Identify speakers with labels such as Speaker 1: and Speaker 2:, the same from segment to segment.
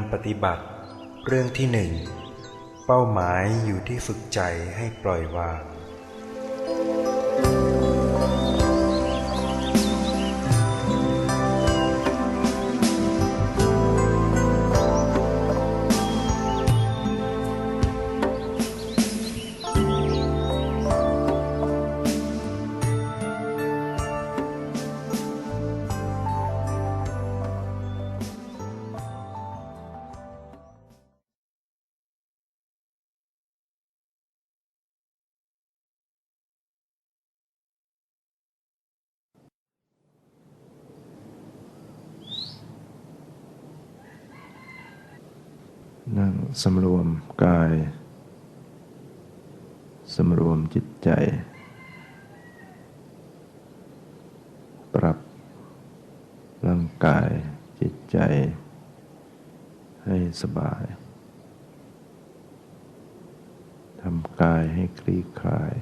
Speaker 1: ำปฏิบัติ เรื่องที่หนึ่ง เป้าหมายอยู่ที่ฝึกใจให้ปล่อยวาง
Speaker 2: นั่งสำรวมกายสำรวมจิตใจ ปรับร่างกายจิตใจ ให้สบายทำกายให้คลี่คลาย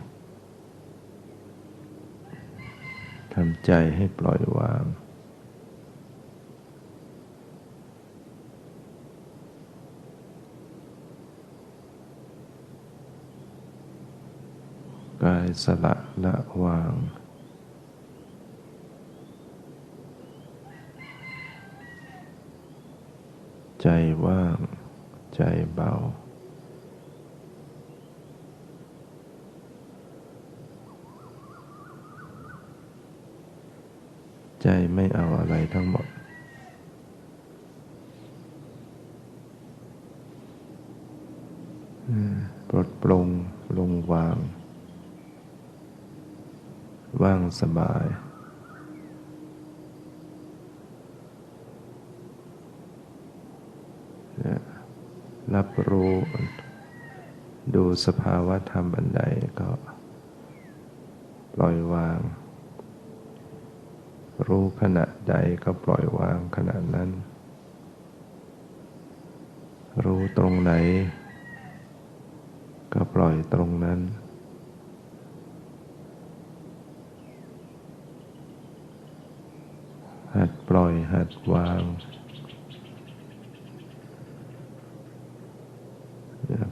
Speaker 2: ทำใจให้ปล่อยวางายสละละวาง ใจว่าง ใจเบา ใจไม่เอาอะไรทั้งหมดปลดปลงลงวาง ว่างสบายรับรู้ดูสภาวะธรรมอันใดก็ปล่อยวาง รู้ขณะใดก็ปล่อยวางขณะนั้น รู้ตรงไหน ก็ปล่อยตรงนั้น หัด ปล่อยหัดวาง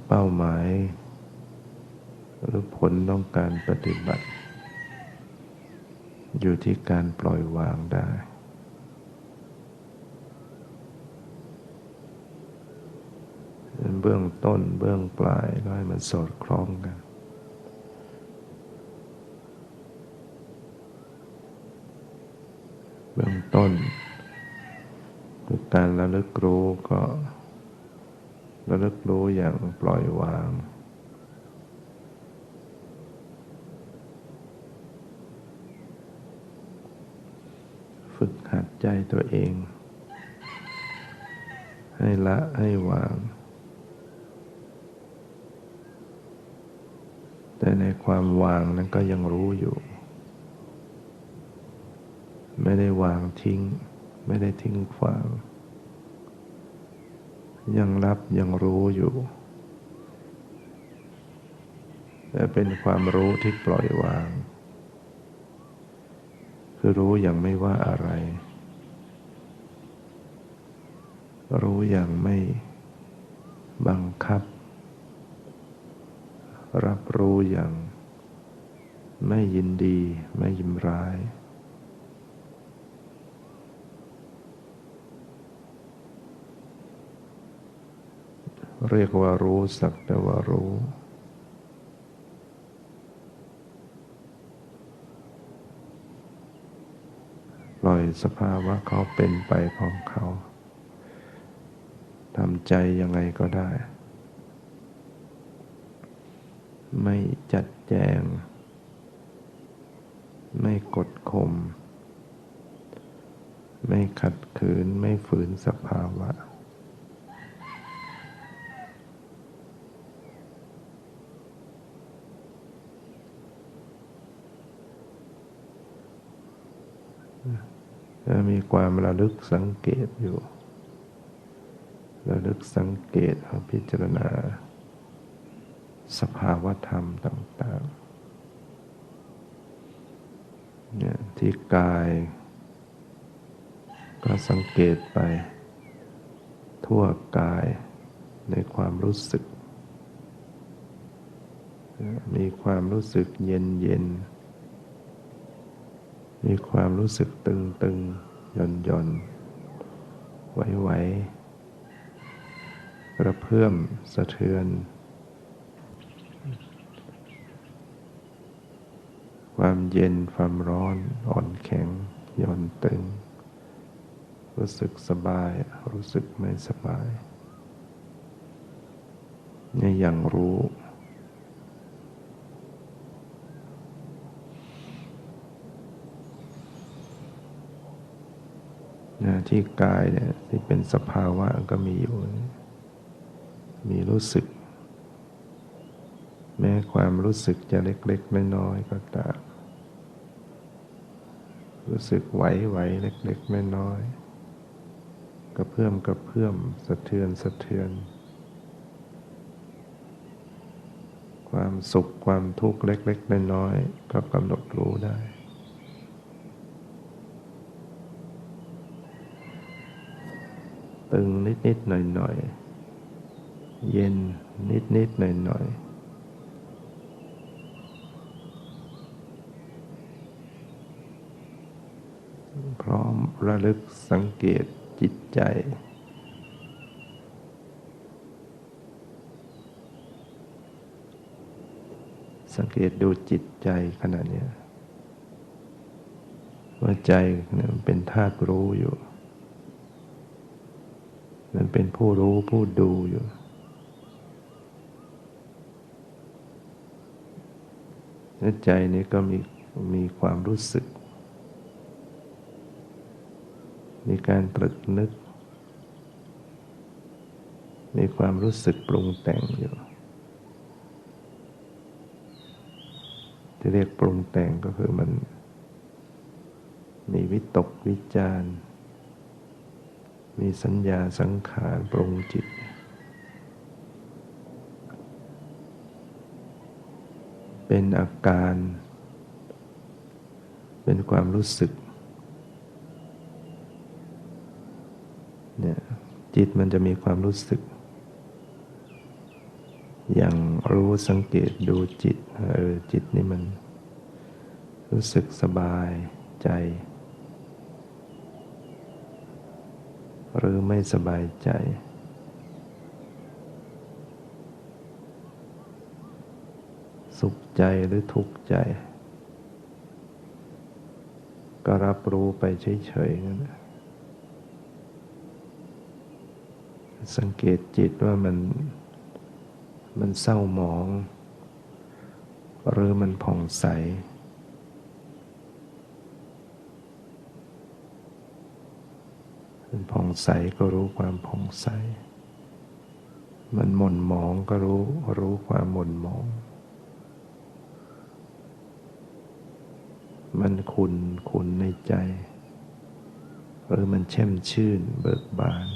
Speaker 2: เป้าหมาย หรือผลต้องการปฏิบัติ อยู่ที่การปล่อยวางได้เบื้องต้นเบื้องปลายก็ให้มันสอดคล้องกัน เบื้องต้นคือการระลึกรู้ก็ระลึกรู้อย่างปล่อยวาง ฝึกหัดใจตัวเอง ให้ละให้วาง แต่ในความวางนั้นก็ยังรู้อยู่ ไม่ได้วางทิ้ง ไม่ได้ทิ้งขวาง ยังรับยังรู้อยู่ แต่เป็นความรู้ที่ปล่อยวาง คือรู้อย่างไม่ว่าอะไร รู้อย่างไม่บังคับ รับรู้อย่างไม่ยินดี ไม่ยินร้าย เรียกว่ารู้สักแต่ว่ารู้ ปล่อยสภาวะเขาเป็นไปของเขาทำใจยังไงก็ได้ ไม่จัดแจง ไม่กดข่มไม่ขัดขืนไม่ฝืนสภาวะ มีความระลึกสังเกตอยู่ ระลึกสังเกตพิจารณา สภาวธรรมต่างๆเนี่ยที่กาย ก็สังเกตไป ทั่วกายในความรู้สึก มีความรู้สึกเย็นเย็น มีความรู้สึกตึงตึงหย่อนหย่อนไหวไหวกระเพื่อมสะเทือน ความเย็นความร้อนอ่อนแข็งหย่อนตึง รู้สึกสบาย รู้สึกไม่สบายเนี่ยอย่างรู้ นะที่กายเนี่ยที่เป็นสภาวะก็มีอยู่ มีรู้สึก แม้ความรู้สึกจะเล็กๆน้อยๆก็ตามรู้สึกไหวไหวเล็กๆน้อยๆกระเพื่อมกระเพื่อมสะเทือนสะเทือน ความสุขความทุกข์เล็กๆน้อยๆก็กำหนดรู้ได้ ตึงนิดนิดหน่อยหน่อยเย็นนิดนิดหน่อยหน่อยพร้อมระลึกสังเกตจิตใจ สังเกตดูจิตใจขณะนี้ว่าใจเป็นธาตุรู้อยู่ มันเป็นผู้รู้ผู้ดูอยู่และใจนี้ก็มีมีความรู้สึก มีการตรึกนึก มีความรู้สึกปรุงแต่งอยู่ ที่เรียกปรุงแต่งก็คือมัน มีวิตกวิจารณ์ มีสัญญาสังขารปรุงจิต เป็นอาการ เป็นความรู้สึกเนี่ยจิตมันจะมีความรู้สึก อย่างรู้สังเกตดูจิต เออจิตนี่มันรู้สึกสบายใจ หรือไม่สบายใจ สุขใจหรือทุกข์ใจ ก็รับรู้ไปเฉยๆนั่นสังเกตจิตว่ามัน มันเศร้าหมอง หรือมันผ่องใส มันผ่องใสก็รู้ความผ่องใส มันหม่นหมองก็รู้รู้ความหม่นหมอง มันขุนขุนในใจหรือมันแช่มชื่นเบิกบาน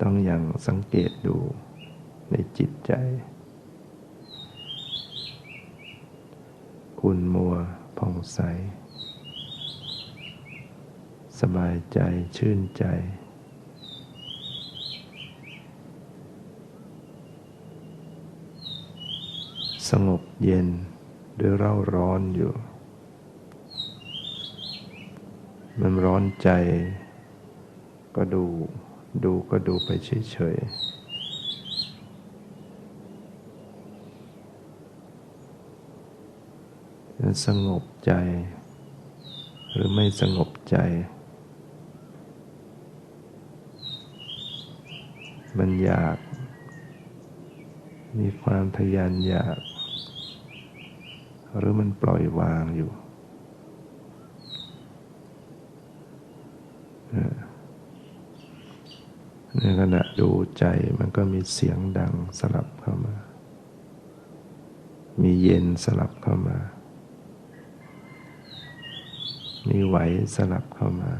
Speaker 2: ต้องอย่างสังเกตดูในจิตใจ คุณมัวผ่องใส สบายใจชื่นใจ สงบเย็นหรือเร่าร้อนอยู่ มันร้อนใจ ก็ดูดูก็ดูไปเฉยๆสงบใจ หรือไม่สงบใจ มันอยาก มีความทยานอยาก หรือมันปล่อยวางอยู่ ในขณะดูใจมันก็มีเสียงดังสลับเข้ามา มีเย็นสลับเข้ามา มีไหวสลับเข้ามา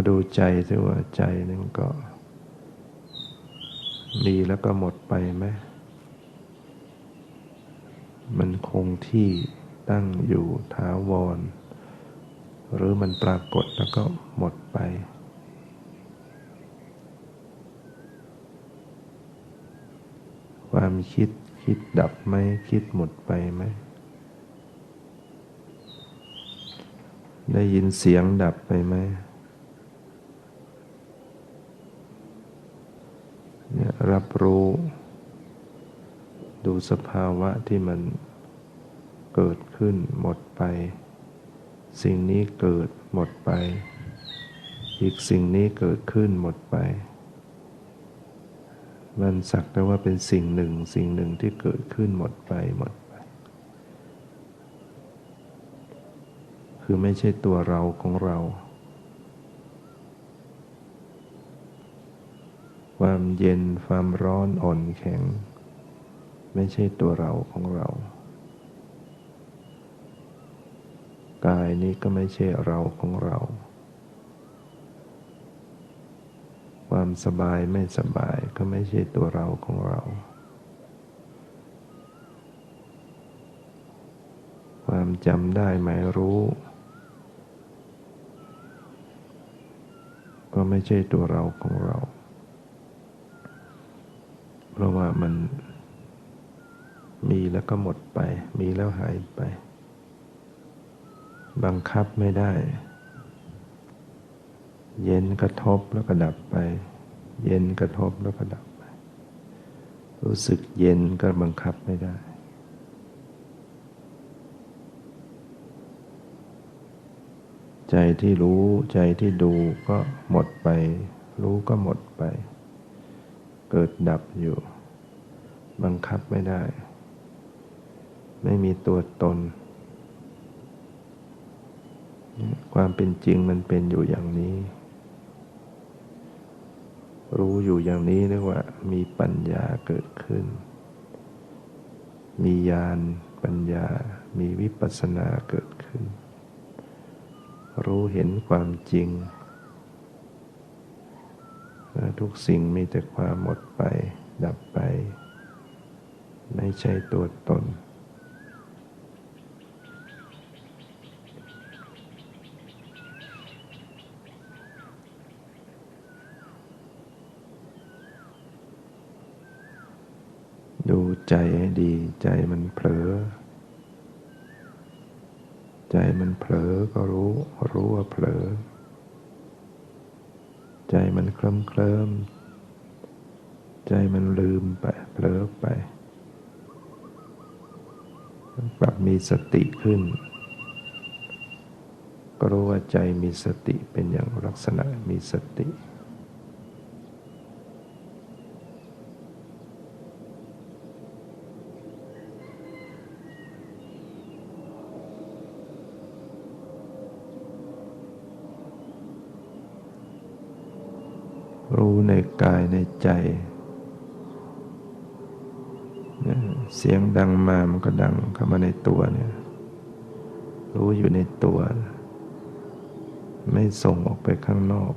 Speaker 2: ก็ดูใจซิว่าใจนึงก็ มีแล้วก็หมดไปไหม มันคงที่ตั้งอยู่ถาวร หรือมันปรากฏแล้วก็หมดไป ความคิดคิดดับไหมคิดหมดไปไหมได้ยินเสียงดับไปไหมเนี่ย รู้ ดูสภาวะที่มันเกิดขึ้นหมดไป สิ่งนี้เกิดหมดไป อีกสิ่งนี้เกิดขึ้นหมดไป มันสักแต่ว่าเป็นสิ่งหนึ่ง สิ่งหนึ่งที่เกิดขึ้นหมดไปหมดไป คือไม่ใช่ตัวเราของเรา ความเย็นความร้อนอ่อนแข็ง ไม่ใช่ตัวเราของเรา กายนี้ก็ไม่ใช่เราของเรา ความสบายไม่สบายก็ไม่ใช่ตัวเราของเรา ความจำได้หมายรู้ก็ไม่ใช่ตัวเราของเรา ราะว่ามันมีแล้วก็หมดไป มีแล้วหายไป บังคับไม่ได้ เย็นกระทบแล้วก็ดับไป เย็นกระทบแล้วก็ดับไป รู้สึกเย็นก็บังคับไม่ได้ ใจที่รู้ใจที่ดูก็หมดไป รู้ก็หมดไป เกิดดับอยู่ บังคับไม่ได้ ไม่มีตัวตน ความเป็นจริงมันเป็นอยู่อย่างนี้ รู้อยู่อย่างนี้เรียกว่า มีปัญญาเกิดขึ้น มีญาณปัญญา มีวิปัสสนาเกิดขึ้น รู้เห็นความจริง ทุกสิ่งมีแต่ความหมดไป ดับไป ไม่ใช่ตัวตน ดูใจให้ดีใจมันเผลอ ใจมันเผลอก็รู้ รู้ว่าเผลอ มเคลิ้มเคลิมใจมันลืมไปเผลอไป ปรับมีสติขึ้น ก็รู้ว่าใจมีสติเป็นอย่างลักษณะมีสติ รู้ในกาย ใจ เสียงดังมามันก็ดังเข้ามาในตัวเนี่ย รู้อยู่ในตัว ไม่ส่งออกไปข้างนอก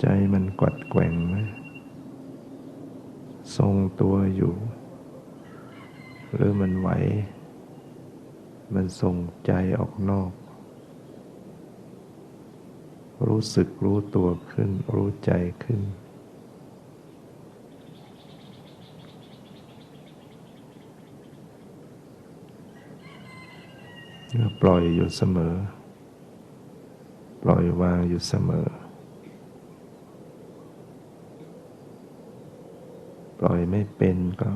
Speaker 2: ใจมันกัดแกว่งไหมทรงตัวอยู่ หรือมันไหว มันส่งใจออกนอก รู้สึกรู้ตัวขึ้น รู้ใจขึ้น ปล่อยอยู่เสมอ ปล่อยวางอยู่เสมอ ปล่อยไม่เป็นก็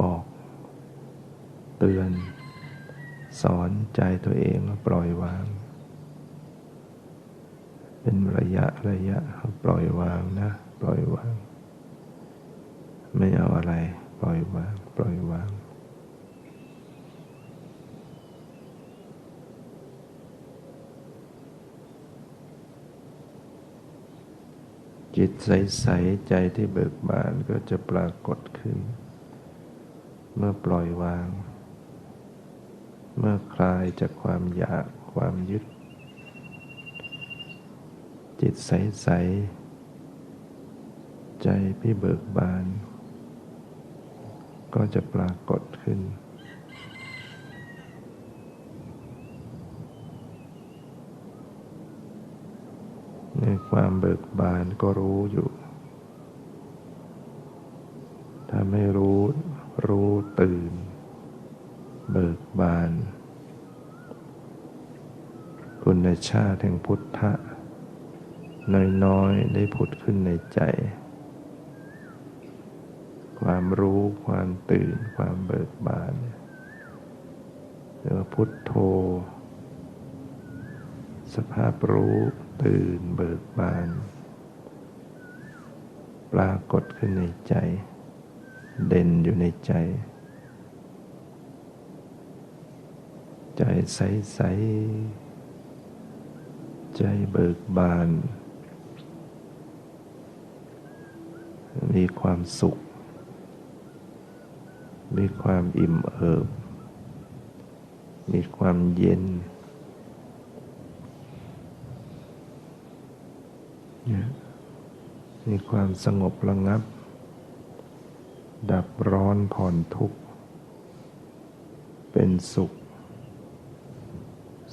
Speaker 2: บอก เตือน สอนใจตัวเองว่าปล่อยวาง เป็นระยะระยะปล่อยวางนะ ปล่อยวาง ไม่เอาอะไร ปล่อยวาง ปล่อยวางจิตใส ๆ ใจที่เบิกบานก็จะปรากฏขึ้น เมื่อปล่อยวาง เมื่อคลายจากความอยากความยึด จิตใสๆใจพี่เบิกบาน ก็จะปรากฏขึ้น ในความเบิกบานก็รู้อยู่ถ้าไม่รู้รู้ตื่น เบิกบาน คุณ ชาติแห่งพุทธะ น้อยๆ ได้ผุดขึ้นในใจ ความรู้ความตื่นความเบิกบานเรียกว่าพุทโธ สภาพรู้ตื่นเบิกบาน ปรากฏขึ้นในใจ เด่นอยู่ในใจใจใส ๆ ใจเบิกบาน มีความสุข มีความอิ่มเอิบ มีความเย็นมีความสงบระงับ ดับร้อนผ่อนทุกข์ เป็นสุข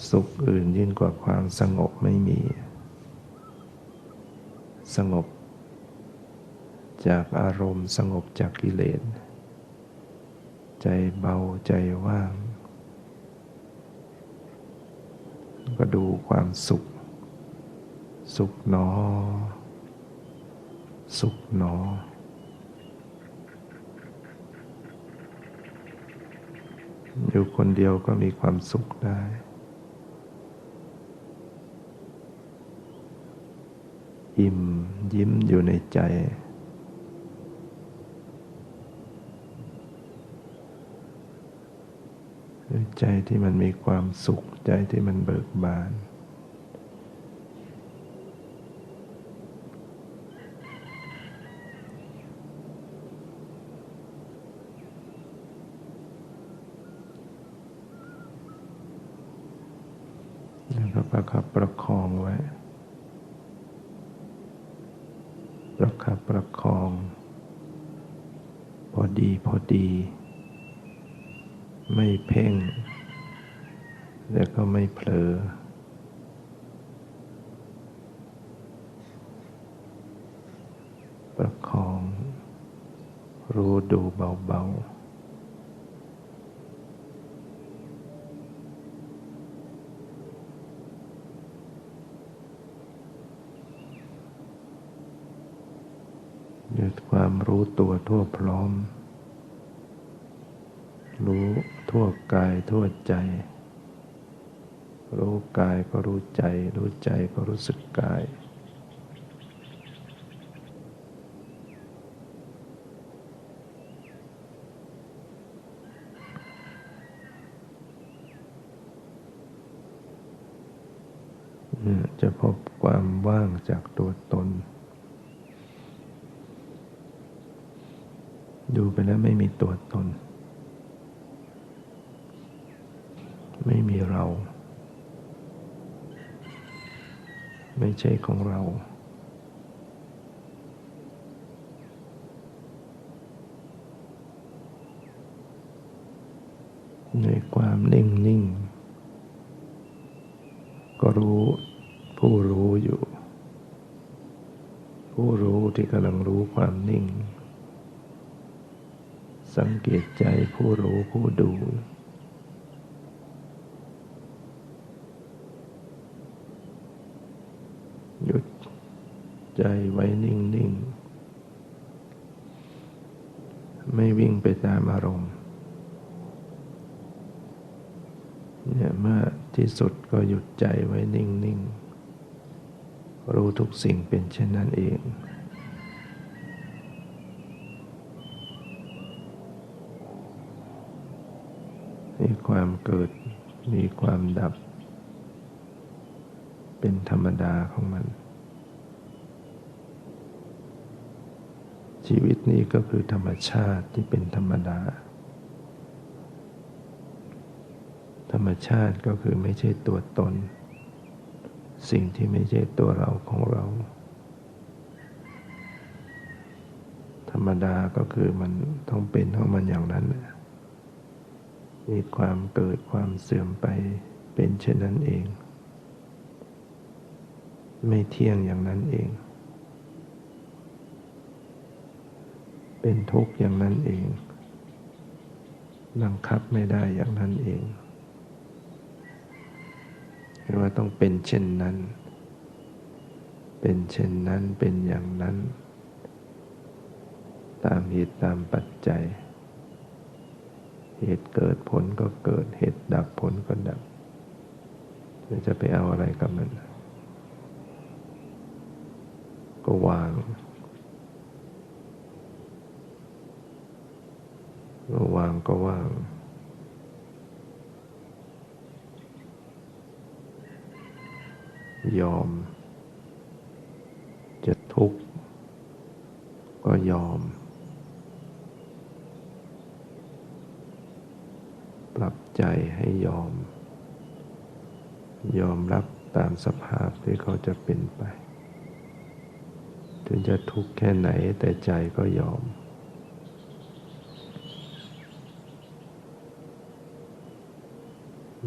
Speaker 2: สุขอื่นยิ่งกว่าความสงบไม่มี สงบ จากอารมณ์สงบจากกิเลส ใจเบาใจว่าง ก็ดูความสุข สุขหนอ สุขหนออยู่คนเดียวก็มีความสุขได้ อิ่มยิ้มอยู่ในใจ ใจที่มันมีความสุขใจที่มันเบิกบาน แล้วก็ประคับประคองไว้ ประคับประคอง พอดีพอดี ไม่เพ่งแล้วก็ไม่เผลอประคอง รู้ดูเบาๆ หยุดความ รู้ตัวทั่วพร้อม รู้ทั่วกายทั่วใจ รู้กายก็รู้ใจ รู้ใจก็รู้สึกกาย จะพบความว่างจากตัวตน ดูไปแล้วไม่มีตัวตน ไม่มีเรา ไม่ใช่ของเรา ในความนิ่งนิ่ง ก็รู้ผู้รู้อยู่ ผู้รู้ที่กำลังรู้ความนิ่ง สังเกตใจผู้รู้ผู้ดู หยุดใจไว้นิ่ง ๆ ไม่วิ่งไปตามอารมณ์เนี่ยเมื่อที่สุดก็หยุดใจไว้นิ่ง ๆ รู้ทุกสิ่งเป็นเช่นนั้นเอง มีความเกิด มีความดับ เป็นธรรมดาของมัน ชีวิตนี้ก็คือธรรมชาติที่เป็นธรรมดา ธรรมชาติก็คือไม่ใช่ตัวตน สิ่งที่ไม่ใช่ตัวเราของเรา ธรรมดาก็คือมันต้องเป็นของมันอย่างนั้นน่ะ มีความเกิดความเสื่อมไปเป็นเช่นนั้นเอง ไม่เที่ยงอย่างนั้นเอง เป็นทุกข์อย่างนั้นเองบังคับไม่ได้อย่างนั้นเองเรียกว่าต้องเป็นเช่นนั้น เป็นเช่นนั้นเป็นอย่างนั้น ตามเหตุตามปัจจัย เหตุเกิดผลก็เกิด เหตุดับผลก็ดับจะไปเอาอะไรกับมัน ก็วางก็วางก็ว่าง ยอม จะทุกข์ก็ยอม ปรับใจให้ยอม ยอมรับ ตามสภาพที่เขาจะเป็นไป ถึงจะทุกข์แค่ไหนแต่ใจก็ยอม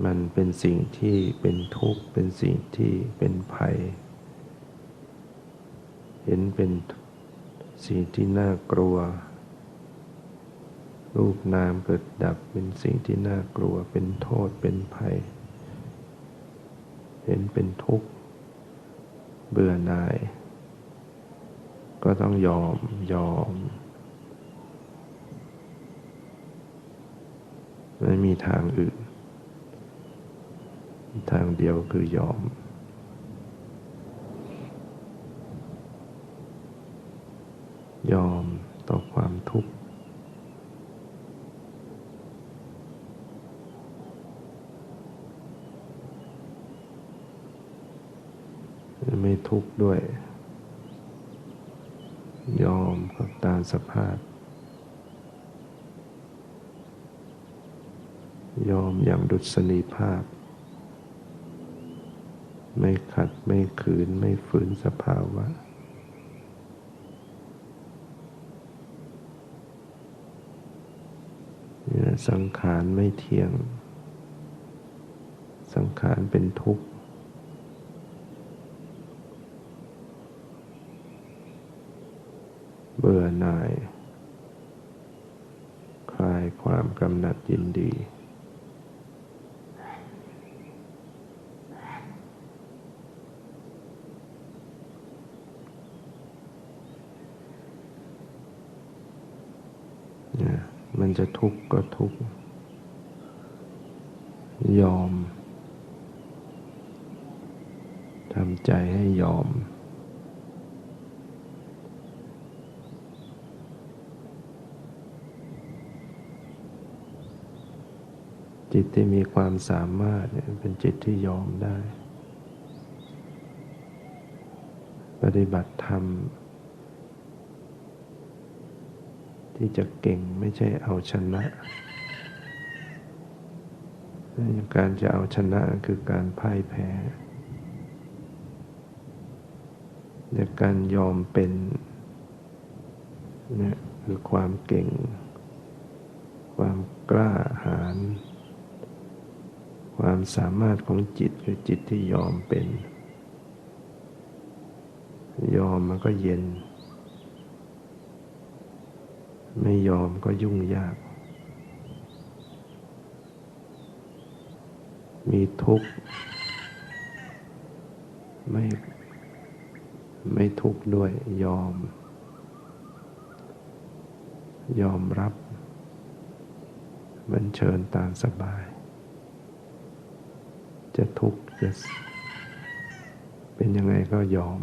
Speaker 2: มันเป็นสิ่งที่เป็นทุกข์ เป็นสิ่งที่เป็นภัย เห็นเป็นสิ่งที่น่ากลัว รูปนามเกิดดับเป็นสิ่งที่น่ากลัว เป็นโทษ เป็นภัย เห็นเป็นทุกข์ เบื่อหน่าย ก็ต้องยอมยอม ไม่มีทางอื่น ทางเดียวคือยอม ยอมต่อความทุกข์ ไม่ทุกข์ด้วย ยอมกับตาม สภาพ ยอมอย่างดุษณีภาพ ไม่ขัดไม่ขืนไม่ฝืนสภาวะ สังขารไม่เที่ยง สังขารเป็นทุกข์ เบื่อหน่าย คลายความกำหนัดยินดีเนี่ยมันจะทุกข์ก็ทุกข์ ยอม ทำใจให้ยอม จิตที่มีความสามารถเป็นจิตที่ยอมได้ ปฏิบัติธรรม ที่จะเก่งไม่ใช่เอาชนะการจะเอาชนะคือการพ่ายแพ้แต่การยอมเป็นนี่คือความเก่ง ความกล้าหาญ ความสามารถของจิตคือจิตที่ยอมเป็น ยอมมันก็เย็น ไม่ยอมก็ยุ่งยาก มีทุกข์ ไม่ไม่ทุกข์ด้วยยอม ยอมรับ มันเชิญตามสบาย จะทุกข์จะเป็นยังไงก็ยอม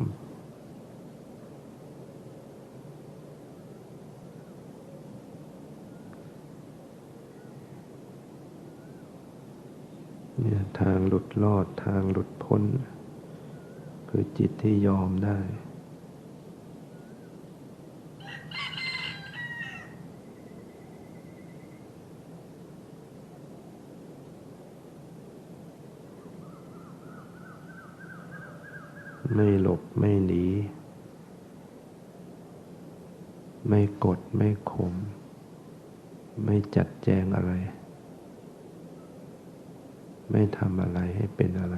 Speaker 2: เนี่ยทางหลุดรอดทางหลุดพ้น คือจิตที่ยอมได้ ไม่หลบไม่หนี ไม่กดไม่ข่มไม่จัดแจงอะไร ไม่ทำอะไรให้เป็นอะไร